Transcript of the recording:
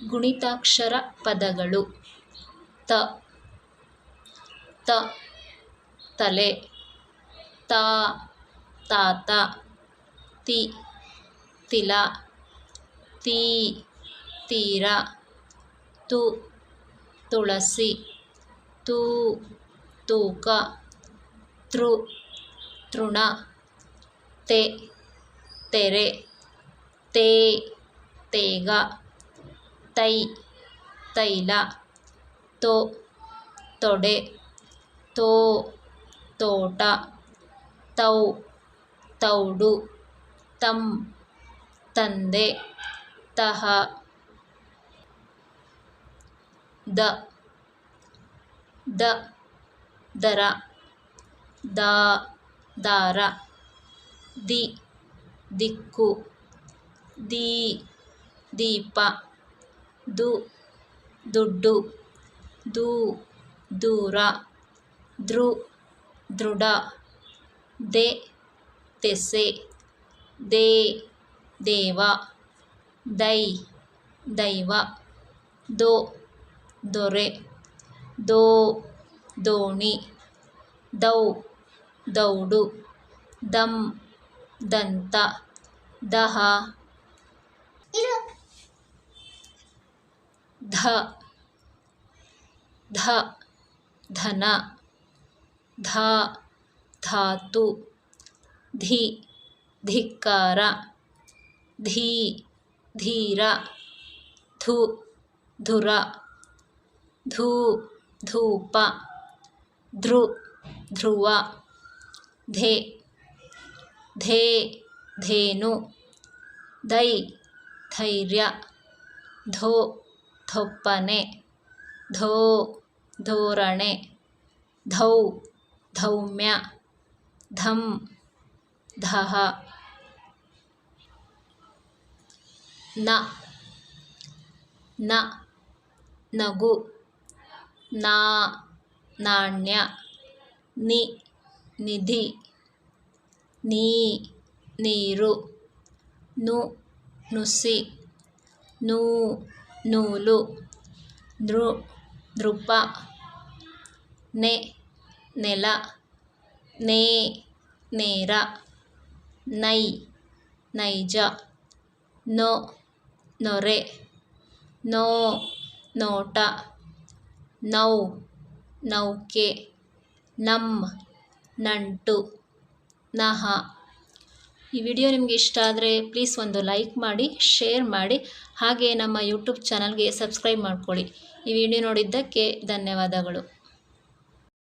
ಗುಣಿತಾಕ್ಷರ ಪದಗಳು. ತ ತ, ತಲೆ, ತಾ, ತಾತ, ತಿ, ತಿಲ, ತೀ, ತೀರ, ತು, ತುಳಸಿ, ತೂ, ತೂಕ, ತೃ, ತೃಣ, ತೆ, ತೆರೆ, ತೇ, ತೇಗ. ತೈ, ತೈಲ, ತೋ, ತೊಡೆ, ತೋ, ತೋಟ, ತೌ, ತೌಡು, ತಂ, ತಂದೆ, ತಹ, ದ ದ, ದರ, ದಾ, ದಾರ, ದಿ, ದಿಕ್ಕು, ದೀ, ದೀಪ. ದು, ದುಡ್ಡು, ದೂ, ದೂರ ದೃ ದೃಢ, ದೆ ದೆಸೆ ದೇ, ದೇವ, ದೈ, ದೈವ, ದೊ, ದೊರೆ, ದೋ, ದೋಣಿ, ದೌ, ದೌಡು, ದಂ, ದಂತ, ದಹ. ಧ ಧ ಧನ ಧ ಧಾತು ಧಿ ಧಿಕ್ಕಾರ ಧೀ ಧೀರ ಧು ಧುರ ಧೂ ಧೂಪ ಧೃ ಧ್ರುವ ಧೆ ಧೇ ಧೇನು ದೈ ಧೈರ್ಯ ಧೋ ಧೊಪ್ಪನೆ, ಧೋ, ಧೋರಣೆ, ಧೌ, ಧೌಮ್ಯ, ಧಂ, ಧಹ. ನ ನ, ನಗು, ನಾ, ನಾಣ್ಯ, ನಿ, ನಿಧಿ, ನೀ, ನೀರು, ನು, ನುಸಿ, ನೂ ನೂಲು ನೃ ನೃಪ ನೆ, ನೆಲ, ನೇ, ನೇರ, ನೈ, ನೈಜ, ನೊ, ನೊರೆ, ನೋ, ನೋಟ, ನೌ, ನೌಕೆ ನಮ್ ನಂಟು, ನಹ. ಈ ವಿಡಿಯೋ ನಿಮಗೆ ಇಷ್ಟ ಆದರೆ ಪ್ಲೀಸ್ ಒಂದು ಲೈಕ್ ಮಾಡಿ ಶೇರ್ ಮಾಡಿ, ಹಾಗೆ ನಮ್ಮ ಯೂಟ್ಯೂಬ್ ಚಾನಲ್ಗೆ ಸಬ್ಸ್ಕ್ರೈಬ್ ಮಾಡ್ಕೊಳ್ಳಿ. ಈ ವಿಡಿಯೋ ನೋಡಿದ್ದಕ್ಕೆ ಧನ್ಯವಾದಗಳು.